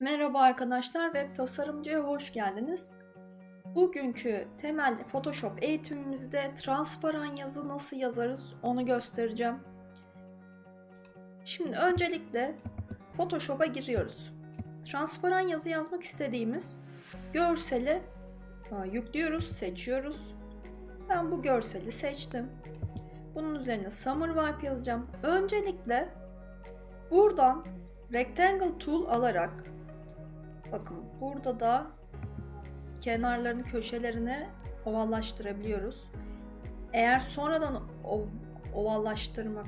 Merhaba arkadaşlar, Web Tasarımcı'ya hoş geldiniz. Bugünkü temel Photoshop eğitimimizde transparan yazı nasıl yazarız onu göstereceğim. Şimdi öncelikle Photoshop'a giriyoruz. Transparan yazı yazmak istediğimiz görseli ha, yüklüyoruz, seçiyoruz. Ben bu görseli seçtim. Bunun üzerine Summer Vibe yazacağım. Öncelikle buradan Rectangle Tool alarak Bakın burada da kenarlarını köşelerini ovallaştırabiliyoruz. Eğer sonradan ov, ovallaştırmak,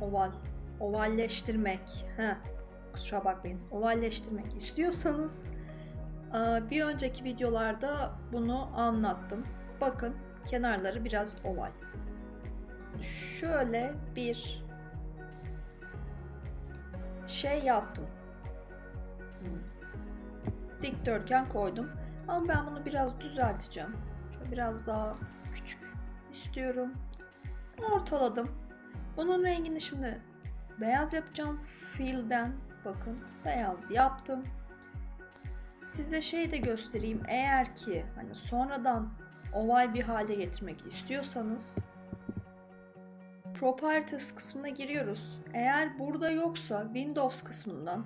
oval, ovalleştirmek, he, kusura bakmayın, ovalleştirmek istiyorsanız e, bir önceki videolarda bunu anlattım. Bakın kenarları biraz oval. Şöyle bir şey yaptım. Dikdörtgen koydum. Ama ben bunu biraz düzelteceğim. Şöyle biraz daha küçük istiyorum. Ortaladım. Bunun rengini şimdi beyaz yapacağım. Fill'den bakın beyaz yaptım. Size şey de göstereyim. Eğer ki hani sonradan oval bir hale getirmek istiyorsanız Properties kısmına giriyoruz. Eğer burada yoksa Windows kısmından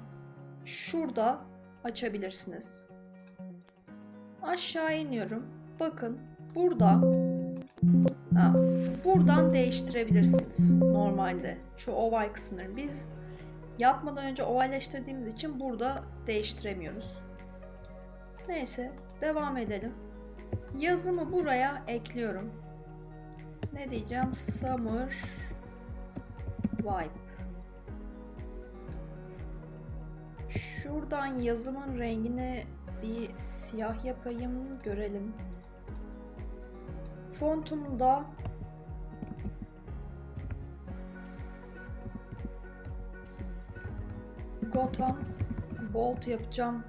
şurada açabilirsiniz. Aşağı iniyorum. Bakın burada ha, buradan değiştirebilirsiniz normalde şu oval kısımları. Biz yapmadan önce ovalleştirdiğimiz için burada değiştiremiyoruz. Neyse devam edelim. Yazımı buraya ekliyorum. Ne diyeceğim? Summer Vibe. Şuradan yazımın rengini bir siyah yapayım görelim. Fontumu da Gotham Bold yapacağım.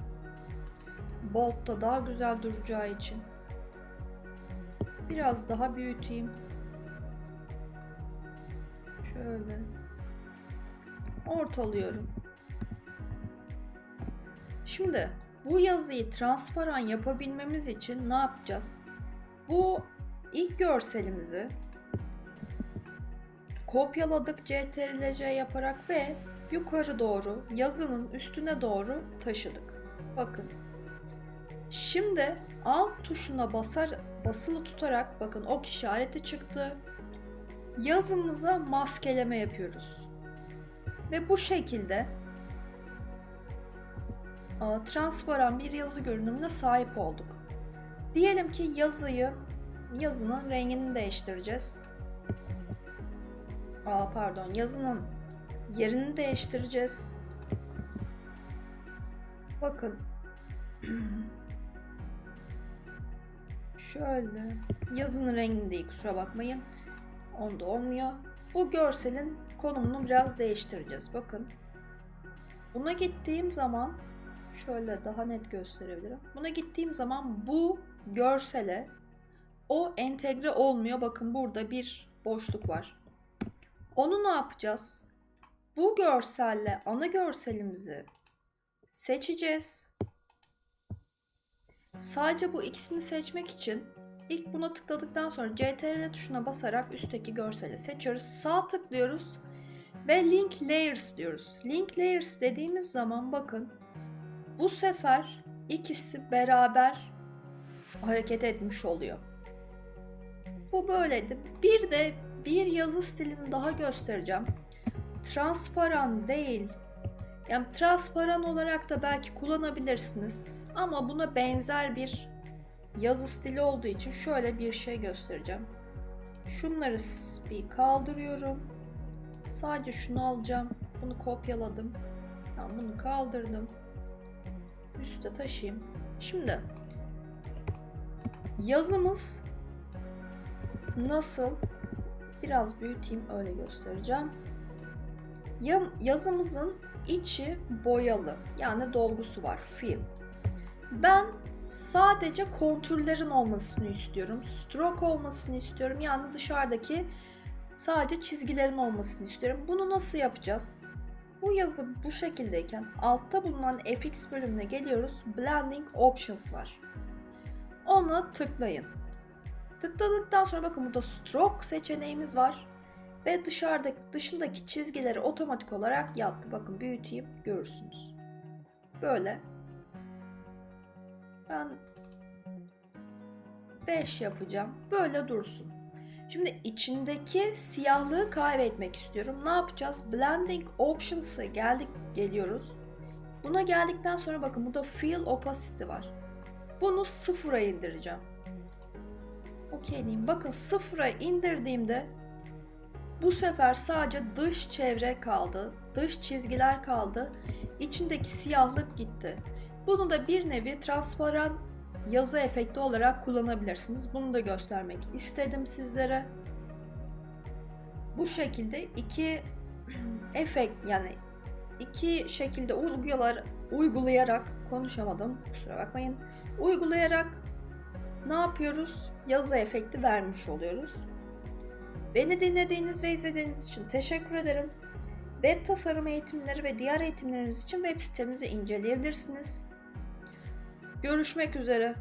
Bold da daha güzel duracağı için. Biraz daha büyüteyim. Şöyle. Ortalıyorum. Şimdi bu yazıyı transparan yapabilmemiz için ne yapacağız? Bu ilk görselimizi kopyaladık CTRL-C yaparak ve yukarı doğru yazının üstüne doğru taşıdık. Bakın. Şimdi alt tuşuna basar basılı tutarak bakın ok işareti çıktı. Yazımıza maskeleme yapıyoruz. Ve bu şekilde transparan bir yazı görünümüne sahip olduk. Diyelim ki yazıyı, yazının rengini değiştireceğiz. Aa, pardon, yazının yerini değiştireceğiz. Bakın. Şöyle. Yazının rengini değil kusura bakmayın. Onda olmuyor. Bu görselin konumunu biraz değiştireceğiz. Bakın. Buna gittiğim zaman şöyle daha net gösterebilirim. Buna gittiğim zaman bu görsele o entegre olmuyor. Bakın burada bir boşluk var. Onu ne yapacağız? Bu görselle ana görselimizi seçeceğiz. Sadece bu ikisini seçmek için ilk buna tıkladıktan sonra CTRL tuşuna basarak üstteki görseli seçiyoruz. Sağ tıklıyoruz ve Link Layers diyoruz. Link Layers dediğimiz zaman bakın bu sefer ikisi beraber hareket etmiş oluyor. Bu böyleydi. Bir de bir yazı stilini daha göstereceğim. Transparan değil. Yani transparan olarak da belki kullanabilirsiniz. Ama buna benzer bir yazı stili olduğu için şöyle bir şey göstereceğim. Şunları bir kaldırıyorum. Sadece şunu alacağım. Bunu kopyaladım. Yani bunu kaldırdım üste taşıyayım. Şimdi yazımız nasıl biraz büyüteyim öyle göstereceğim. Yazımızın içi boyalı yani dolgusu var fill. Ben sadece kontürlerin olmasını istiyorum. Stroke olmasını istiyorum. Yani dışarıdaki sadece çizgilerin olmasını istiyorum. Bunu nasıl yapacağız? Bu yazı bu şekildeyken altta bulunan FX bölümüne geliyoruz. Blending Options var. Ona tıklayın. Tıkladıktan sonra bakın burada stroke seçeneğimiz var. Ve dışarıdaki dışındaki çizgileri otomatik olarak yaptı. Bakın büyüteyim görürsünüz. Böyle. Ben 5 yapacağım. Böyle dursun. Şimdi içindeki siyahlığı kaybetmek istiyorum. Ne yapacağız? Blending Options'a geldik geliyoruz. Buna geldikten sonra bakın burada Fill Opacity var. Bunu sıfıra indireceğim. Okey diyeyim. Bakın sıfıra indirdiğimde bu sefer sadece dış çevre kaldı. Dış çizgiler kaldı. İçindeki siyahlık gitti. Bunu da bir nevi transparan yazı efekti olarak kullanabilirsiniz. Bunu da göstermek istedim sizlere. Bu şekilde iki efekt yani iki şekilde uygular, uygulayarak konuşamadım kusura bakmayın. Uygulayarak ne yapıyoruz? Yazı efekti vermiş oluyoruz. Beni dinlediğiniz ve izlediğiniz için teşekkür ederim. Web tasarım eğitimleri ve diğer eğitimleriniz için web sitemizi inceleyebilirsiniz. Görüşmek üzere.